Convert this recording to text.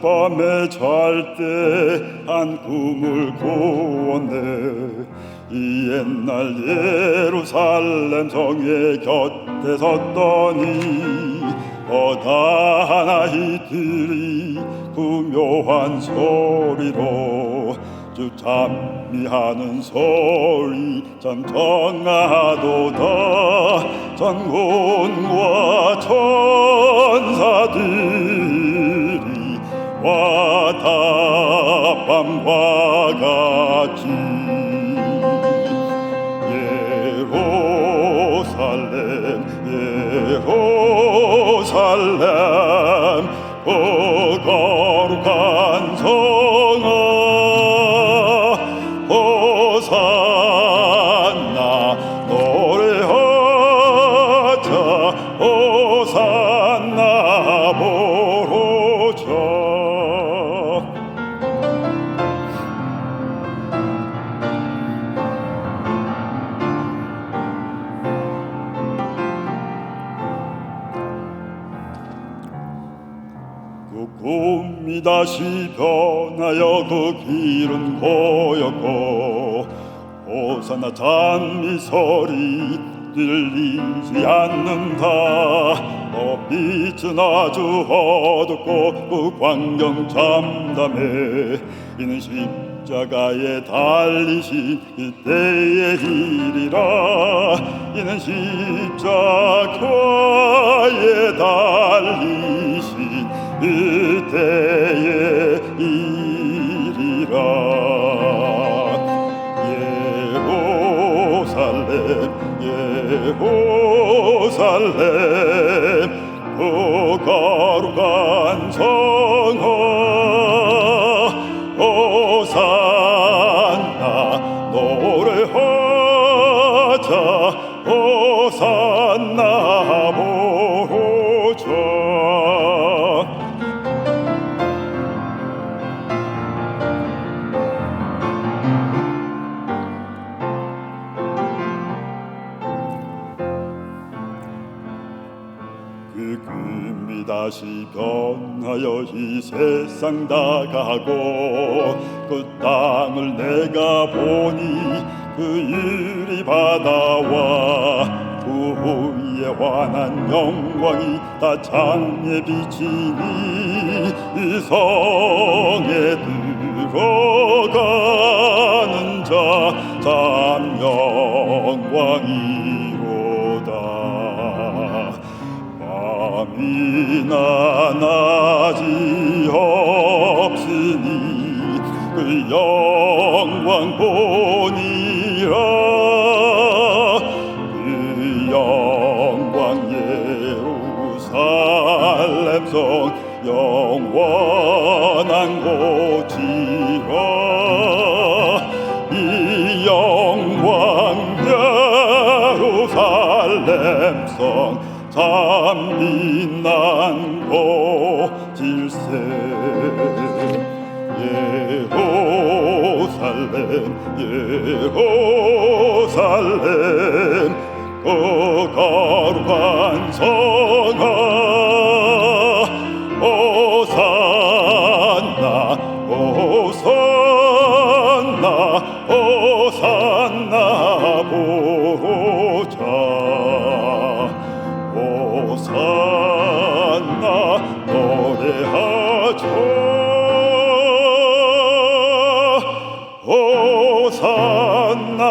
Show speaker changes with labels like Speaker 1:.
Speaker 1: 밤에 잘 때 한 꿈을 꾸었네. 이 옛날 예루살렘 성의 곁에 섰더니 어다한 아이들이 구묘한 소리로 주 찬미하는 소리 참 정하도다. 전군과 천사들 밤과 같이 예루살렘 예루살렘 그 거룩한 성 그 꿈이 다시 변하여 그 길은 고였고 호산나 찬미 소리 들리지 않는다. 어 빛은 아주 어둡고 그 광경 참담해 이는 십자가에 달리신 그때의 일이라. 이는 십자가에 달리신 그때의 일이라. 예루살렘 예루살렘 그 거룩한 성아 호산나 노래하자. 호산나 부르자 다시 변하여 이 세상 다가고 그 땅을 내가 보니 그 유리 바다와 그 후에 환한 영광이 다 창에 비치니 이 성에 들어 낮이 없으니 그 영광 보니라 그 영광 예루살렘 성 영원한 곳이라 이 영광 예루살렘 성 참 빛난 고질세 예루살렘 예루살렘 그 거룩한 성아 호산나 호산나 호 호산나